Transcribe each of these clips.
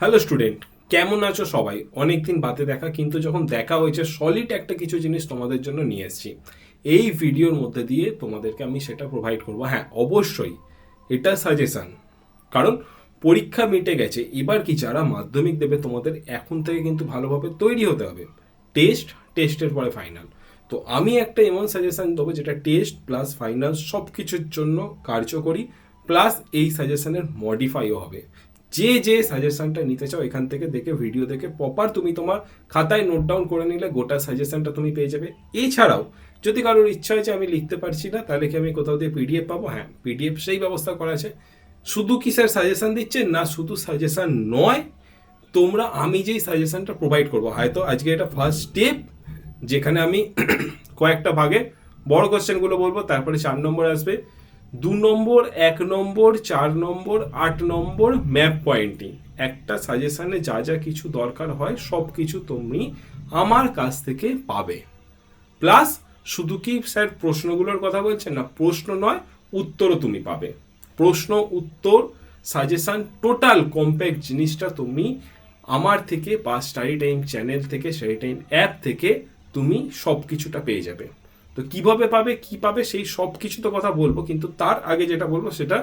Hello student কেমন আছো সবাই? অনেক দিন বাদে দেখা, কিন্তু যখন দেখা হয়েছে সলিড একটা কিছু জিনিস তোমাদের জন্য নিয়ে এসেছি। এই ভিডিওর মধ্যে দিয়ে তোমাদেরকে আমি সেটা প্রোভাইড করব। হ্যাঁ অবশ্যই, এটা সাজেশান কারণ, পরীক্ষা মিটে গেছে, এবার কি যারা মাধ্যমিক দেবে, তোমাদের এখন থেকে কিন্তু ভালোভাবে তৈরি হতে হবে। টেস্ট টেস্টের পরে ফাইনাল তো আমি একটা এমন সাজেশান দেবো, যেটা টেস্ট প্লাস ফাইনাল সব কিছুর জন্য কার্যকরী প্লাস এই সাজেশানের মডিফাইও হবে। যে যে সাজেশনটা নিতে চাও, এখান থেকে দেখে ভিডিও দেখে প্রপার তুমি তোমার খাতায় নোট ডাউন করে নিলে গোটা সাজেশনটা তুমি পেয়ে যাবে। এছাড়াও, যদি কারোর ইচ্ছা হয় যে আমি লিখতে পারছি না, তাহলে কি আমি কোথাও দিয়ে পিডিএফ পাবো? হ্যাঁ পিডিএফ সেই ব্যবস্থা করা আছে। শুধু কি স্যার সাজেশন দিচ্ছে? না, শুধু সাজেশন নয়, তোমরা আমি যেই সাজেশনটা প্রোভাইড করব, হয়তো আজকে এটা ফার্স্ট স্টেপ যেখানে আমি কয়েকটা ভাগে বড় কোশ্চেনগুলো বলব, তারপরে চার নম্বর আসবে। দু নম্বর, এক নম্বর, চার নম্বর, আট নম্বর ম্যাপ পয়েন্টিং একটা সাজেশনে যা যা কিছু দরকার হয়, সব কিছু তুমি আমার কাছ থেকে পাবে। প্লাস শুধু কি স্যার প্রশ্নগুলোর কথা বলছেন না, প্রশ্ন নয়, উত্তরও তুমি পাবে। প্রশ্ন, উত্তর সাজেশন টোটাল কম্প্যাক্ট জিনিসটা তুমি আমার থেকে বা স্টাডি টাইম চ্যানেল থেকে স্টাডি টাইম অ্যাপ থেকে তুমি সব কিছুটা পেয়ে যাবে। তো কীভাবে পাবে, কি পাবে, সেই সব কিছু তো কথা বলব, কিন্তু তার আগে যেটা বলব সেটা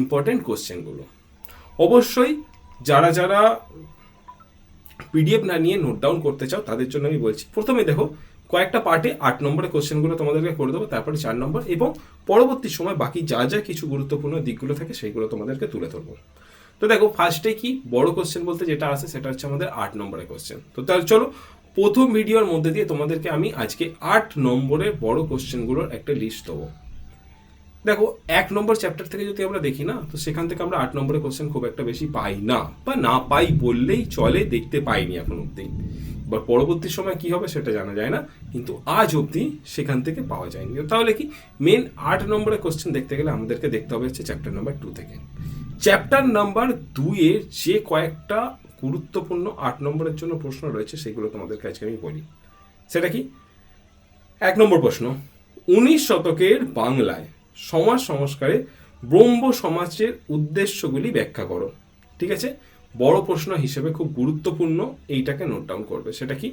ইম্পর্টেন্ট কোশ্চেনগুলো অবশ্যই যারা যারা পিডিএফ না নিয়ে নোট ডাউন করতে চাও, তাদের জন্য আমি বলছি, প্রথমে দেখো, কয়েকটা পার্টে আট নম্বরের কোশ্চেনগুলো তোমাদেরকে করে দেবো, তারপরে চার নম্বর এবং পরবর্তী সময় বাকি যা যা কিছু গুরুত্বপূর্ণ দিকগুলো থাকে সেইগুলো তোমাদেরকে তুলে ধরবো। তো দেখো ফার্স্টে কি বড় কোশ্চেন বলতে যেটা আছে সেটা হচ্ছে আমাদের আট নম্বরের কোশ্চেন তো তাহলে চলো প্রথম ভিডিওর মধ্যে দিয়ে তোমাদেরকে আমি আজকে আট নম্বরের বড় কোশ্চেনগুলোর একটা লিস্ট দেবো। দেখো, এক নম্বর চ্যাপ্টার থেকে যদি আমরা দেখি না, তো সেখান থেকে আমরা আট নম্বরের কোশ্চেন খুব একটা বেশি পাই না বা না পাই বললেই চলে, দেখতে পাইনি এখন অবধি। এবার পরবর্তী সময় কি হবে সেটা জানা যায় না, কিন্তু আজ অবধি সেখান থেকে পাওয়া যায়নি। তাহলে কি মেন আট নম্বরের কোশ্চেন দেখতে গেলে আমাদেরকে দেখতে হবে হচ্ছে চ্যাপ্টার নাম্বার টু থেকে। চ্যাপ্টার নাম্বার দুইয়ের যে কয়েকটা গুরুত্বপূর্ণ আট নম্বরের জন্য প্রশ্ন রয়েছে, সেগুলো তোমাদেরকে আজকে আমি বলি। সেটা কি? এক নম্বর প্রশ্ন, উনিশ শতকের বাংলায় সমাজ সংস্কারে ব্রহ্ম সমাজের উদ্দেশ্যগুলি ব্যাখ্যা করো। ঠিক আছে? বড় প্রশ্ন হিসেবে খুব গুরুত্বপূর্ণ, এইটাকে নোট ডাউন করবে। সেটা কি?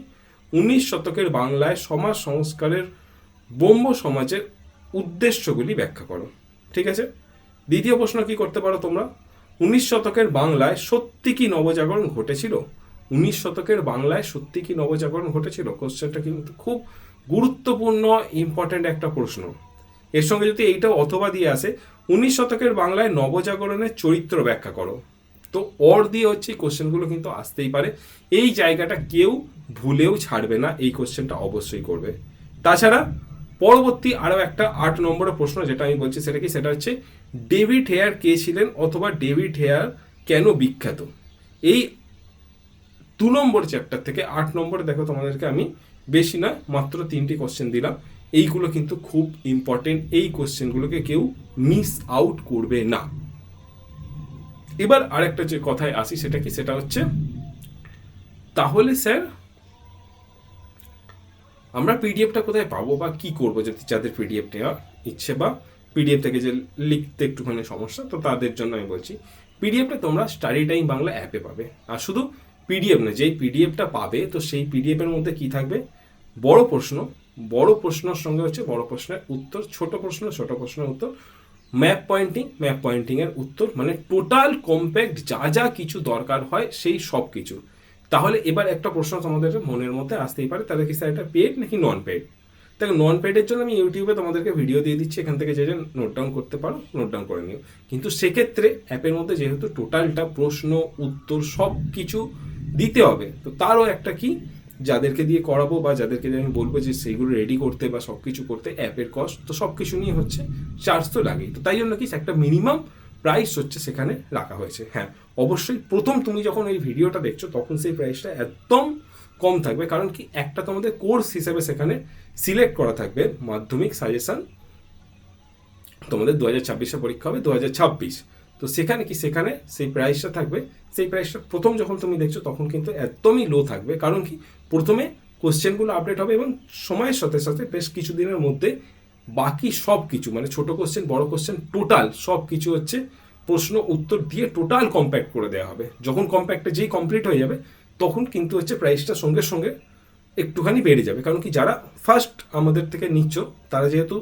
উনিশ শতকের বাংলায় সমাজ সংস্কারের ব্রহ্ম সমাজের উদ্দেশ্যগুলি ব্যাখ্যা করো। ঠিক আছে? দ্বিতীয় প্রশ্ন কি করতে পারো তোমরা? উনিশ শতকের বাংলায় সত্যি কি নবজাগরণ ঘটেছিল? উনিশ শতকের বাংলায় সত্যি কি নবজাগরণ ঘটেছিল? কোশ্চেনটা কিন্তু খুব গুরুত্বপূর্ণ ইম্পর্ট্যান্ট একটা প্রশ্ন। এর সঙ্গে যদি এইটা অথবা দিয়ে আসে, উনিশ শতকের বাংলায় নবজাগরণের চরিত্র ব্যাখ্যা করো। তো অর দিয়ে হচ্ছে কোশ্চেনগুলো কিন্তু আসতেই পারে। এই জায়গাটা কেউ ভুলেও ছাড়বে না, এই কোশ্চেনটা অবশ্যই করবে। তাছাড়া পরবর্তী আরও একটা আট নম্বরের প্রশ্ন যেটা আমি বলছি সেটা কি? সেটা হচ্ছে, ডেভিড হেয়ার কে ছিলেন অথবা ডেভিড হেয়ার কেন বিখ্যাত? এই দু নম্বর চ্যাপ্টার থেকে আট নম্বরে দেখো তোমাদেরকে আমি বেশি না মাত্র তিনটি কোশ্চেন দিলাম। এইগুলো কিন্তু খুব ইম্পর্টেন্ট এই কোশ্চেনগুলোকে কেউ মিস আউট করবে না। এবার আরেকটা যে কথায় আসি সেটা কি? সেটা হচ্ছে, তাহলে স্যার আমরা পিডিএফটা কোথায় পাবো বা কি করব যদি যাদের পিডিএফ নেওয়ার ইচ্ছে বা পিডিএফ থেকে যে লিখতে একটুখানি সমস্যা, তো তাদের জন্য আমি বলছি পিডিএফটা তোমরা স্টাডি টাইম বাংলা অ্যাপে পাবে। আর শুধু পিডিএফ না যেই পিডিএফটা পাবে, তো সেই পিডিএফের মধ্যে কি থাকবে? বড় প্রশ্ন, বড় প্রশ্নের সঙ্গে হচ্ছে বড় প্রশ্নের উত্তর, ছোট প্রশ্ন, ছোট প্রশ্নের উত্তর ম্যাপ পয়েন্টিং ম্যাপ পয়েন্টিংয়ের উত্তর মানে টোটাল কম্প্যাক্ট যা যা কিছু দরকার হয়, সেই সব কিছু তাহলে এবার একটা প্রশ্ন তোমাদের মনের মধ্যে আসতেই পারে, তাহলে কি স্যার এটা পেড নাকি নন পেড দেখো নন পেডের জন্য আমি ইউটিউবে তোমাদেরকে ভিডিও দিয়ে দিচ্ছি, এখান থেকে যে যে নোট ডাউন করতে পারো নোট ডাউন করে নিও। কিন্তু সেক্ষেত্রে অ্যাপের মধ্যে যেহেতু টোটালটা প্রশ্ন, উত্তর সব কিছু দিতে হবে, তো তারও একটা কি? যাদেরকে দিয়ে করাবো বা যাদেরকে দিয়ে আমি বলব যে সেইগুলো রেডি করতে বা সব কিছু করতে অ্যাপের কস্ট তো সব কিছু নিয়ে হচ্ছে চার্জ তো লাগেই। তো তাই জন্য কি একটা মিনিমাম প্রাইস হচ্ছে সেখানে রাখা হয়েছে। হ্যাঁ অবশ্যই প্রথম তুমি যখন এই ভিডিওটা দেখছ, তখন সেই প্রাইসটা একদম কম থাকবে। কারণ কি? একটা তোমাদের কোর্স হিসেবে সেখানে সিলেক্ট করা থাকবে। মাধ্যমিক সাজেশন তোমাদের দু হাজার ছাব্বিশে পরীক্ষা হবে দু হাজার ছাব্বিশ। তো সেখানে কি? সেখানে সেই প্রাইসটা থাকবে। সেই প্রাইসটা প্রথম যখন তুমি দেখছ, তখন কিন্তু একদমই লো থাকবে। কারণ কি? প্রথমে কোশ্চেনগুলো আপডেট হবে এবং সময়ের সাথে সাথে বেশ কিছুদিনের মধ্যে বাকি সব কিছু মানে ছোট কোশ্চেন বড় কোশ্চেন টোটাল সব কিছু হচ্ছে প্রশ্ন উত্তর দিয়ে টোটাল কম্প্যাক্ট করে দেওয়া হবে। যখন কম্প্যাক্টটা যেই কমপ্লিট হয়ে যাবে, তখন কিন্তু হচ্ছে প্রাইসটা সঙ্গে সঙ্গে একটুখানি বেড়ে যাবে। কারণ কি, যারা ফার্স্ট আমাদের থেকে নিচ্ছ, তারা যেহেতু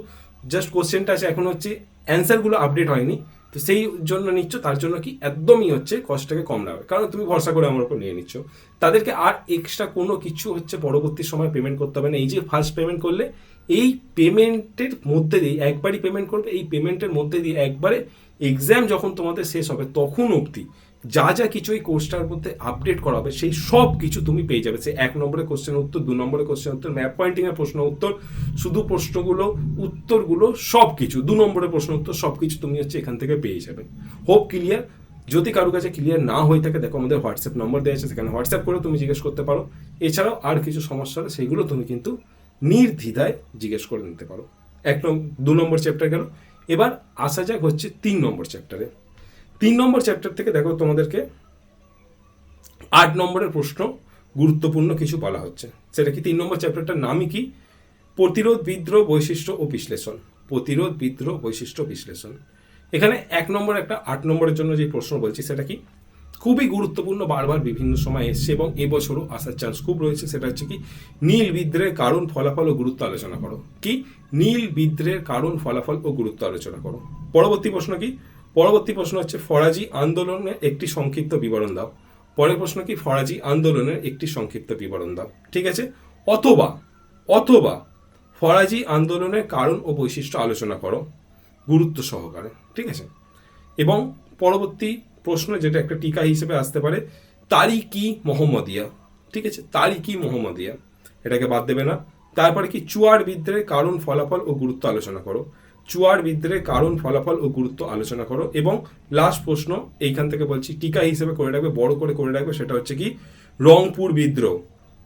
জাস্ট কোশ্চেনটা আছে, এখন হচ্ছে অ্যান্সারগুলো আপডেট হয়নি, তো সেই জন্য নিচ্ছ, তার জন্য কি একদমই হচ্ছে কস্টটাকে কম লাগবে কারণ তুমি ভরসা করে আমার উপর নিয়ে নিচ্ছ। তাদেরকে আর এক্সট্রা কোনো কিছু হচ্ছে পরবর্তী সময় পেমেন্ট করতে হবে না। এই যে ফার্স্ট পেমেন্ট করলে এই পেমেন্টের মধ্যে দিয়ে, একবারই পেমেন্ট করবে, এই পেমেন্টের মধ্যে দিয়ে একবারে এক্সাম যখন তোমাদের শেষ হবে, তখন অবধি যা যা কিছু এই কোর্সটার মধ্যে আপডেট করা হবে, সেই সব কিছু তুমি পেয়ে যাবে। সে এক নম্বরের কোশ্চেন উত্তর, দু নম্বরের কোশ্চেন উত্তর ম্যাপ পয়েন্টিংয়ের প্রশ্ন উত্তর, শুধু প্রশ্নগুলো, উত্তরগুলো সব কিছু, দু নম্বরের প্রশ্ন উত্তর, সব কিছু তুমি হচ্ছে এখান থেকে পেয়ে যাবে। হোপ ক্লিয়ার যদি কারও কাছে ক্লিয়ার না হয়ে থাকে, দেখো আমাদের হোয়াটসঅ্যাপ নম্বর দেওয়া আছে, সেখানে হোয়াটসঅ্যাপ করে তুমি জিজ্ঞেস করতে পারো। এছাড়াও আর কিছু সমস্যা হলে, সেগুলো তুমি কিন্তু নির্দ্বিধায় জিজ্ঞেস করে নিতে পারো। এক নম্বর দু নম্বর চ্যাপ্টার গেল। এবার আসা যাক হচ্ছে তিন নম্বর চ্যাপ্টারে তিন নম্বর চ্যাপ্টার থেকে দেখো তোমাদেরকে আট নম্বরের প্রশ্ন গুরুত্বপূর্ণ কিছু বলা হচ্ছে। সেটা কি তিন নম্বর চ্যাপ্টারটার নামই কি? প্রতিরোধ, বিদ্রোহ, বৈশিষ্ট্য ও বিশ্লেষণ। প্রতিরোধ, বিদ্রোহ, বৈশিষ্ট্য, বিশ্লেষণ। এখানে এক নম্বর একটা, আট নম্বরের জন্য যে প্রশ্ন বলছি, সেটা কি? খুবই গুরুত্বপূর্ণ বারবার বিভিন্ন সময় এসছে এবং এবছরও আসার চান্স খুব রয়েছে। সেটা হচ্ছে কি, নীল বিদ্রোহের কারণ, ফলাফল ও গুরুত্ব আলোচনা করো। কি? নীল বিদ্রোহের কারণ, ফলাফল ও গুরুত্ব আলোচনা করো। পরবর্তী প্রশ্ন কি? পরবর্তী প্রশ্ন হচ্ছে, ফরাজি আন্দোলনের একটি সংক্ষিপ্ত বিবরণ দাও। পরের প্রশ্ন কি? ফরাজি আন্দোলনের একটি সংক্ষিপ্ত বিবরণ দাও। ঠিক আছে? অথবা অথবা ফরাজি আন্দোলনের কারণ ও বৈশিষ্ট্য আলোচনা করো, গুরুত্ব সহকারে। ঠিক আছে? এবং পরবর্তী প্রশ্ন যেটা একটা টিকা হিসেবে আসতে পারে তারিকি মোহাম্মদিয়া? ঠিক আছে তারিকি মোহাম্মদিয়া? এটাকে বাদ দেবে না। তারপরে কি চুয়ার বিদ্রোহের কারণ, ফলাফল ও গুরুত্ব আলোচনা করো। চুয়ার বিদ্রোহের কারণ, ফলাফল ও গুরুত্ব আলোচনা করো এবং লাস্ট প্রশ্ন, এইখান থেকে বলছি, টিকা হিসেবে করে রাখবে, বড় করে করে রাখবে, সেটা হচ্ছে কি, রংপুর বিদ্রোহ।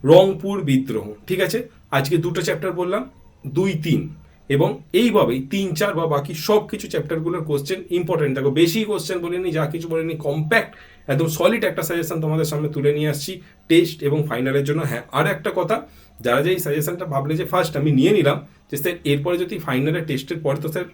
রংপুর বিদ্রোহ, ঠিক আছে? আজকে দুটো চ্যাপ্টার বললাম, দুই, তিন। এবং এইভাবেই তিন, চার বা বাকি সব কিছু চ্যাপ্টারগুলোর কোশ্চেন ইম্পর্টেন্ট দেখো, বেশি কোশ্চেন বলিনি, যা কিছু বলিনি কম্প্যাক্ট একদম সলিড একটা সাজেশন তোমাদের সামনে তুলে নিয়ে আসছি। টেস্ট এবং ফাইনালের জন্য। হ্যাঁ আর একটা কথা, যারা যে এই সাজেশনটা ভাবলে যে ফার্স্ট আমি নিয়ে নিলাম, যে স্যার এরপরে যদি ফাইনালের টেস্টের পরে তো স্যার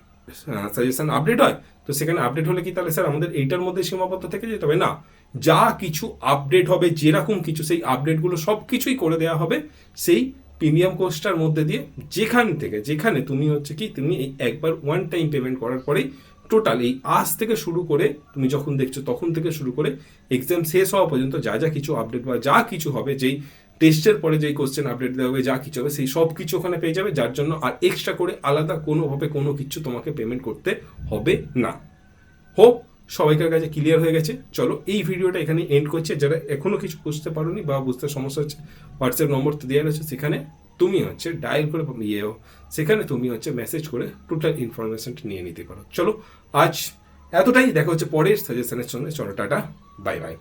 সাজেশন আপডেট হয়, তো সেখানে আপডেট হলে কি তাহলে স্যার আমাদের এইটার মধ্যে সীমাবদ্ধ থেকে যেতে হবে? না, যা কিছু আপডেট হবে, যেরকম কিছু সেই আপডেটগুলো সব কিছুই করে দেওয়া হবে, সেই প্রিমিয়াম কোর্সটার মধ্যে দিয়ে যেখান থেকে, যেখানে তুমি হচ্ছে কি, তুমি এই একবার ওয়ান টাইম পেমেন্ট করার পরেই টোটাল এই আজ থেকে শুরু করে, তুমি যখন দেখছ তখন থেকে শুরু করে এক্সাম শেষ হওয়া পর্যন্ত যা যা কিছু আপডেট বা যা কিছু হবে, যেই টেস্টের পরে যেই কোশ্চেন আপডেট দেওয়া হবে, যা কিছু হবে, সেই সব কিছু ওখানে পেয়ে যাবে, যার জন্য আর এক্সট্রা করে আলাদা কোনোভাবে কোনো কিছু তোমাকে পেমেন্ট করতে হবে না। হোপ সবাইকার কাছে ক্লিয়ার হয়ে গেছে। চলো এই ভিডিওটা এখানে এন্ড করছে। যারা এখনও কিছু বুঝতে পারোনি বা বুঝতে সমস্যা হচ্ছে হোয়াটসঅ্যাপ নম্বর তো দেওয়া রয়েছে। সেখানে তুমি হচ্ছে ডায়াল করে ইয়েও সেখানে তুমি হচ্ছে মেসেজ করে টোটাল ইনফরমেশনটা নিয়ে নিতে পারো। চলো আজ এতটাই। দেখা হচ্ছে পরের সাজেশনের সঙ্গে। চলো, টাটা। Bye bye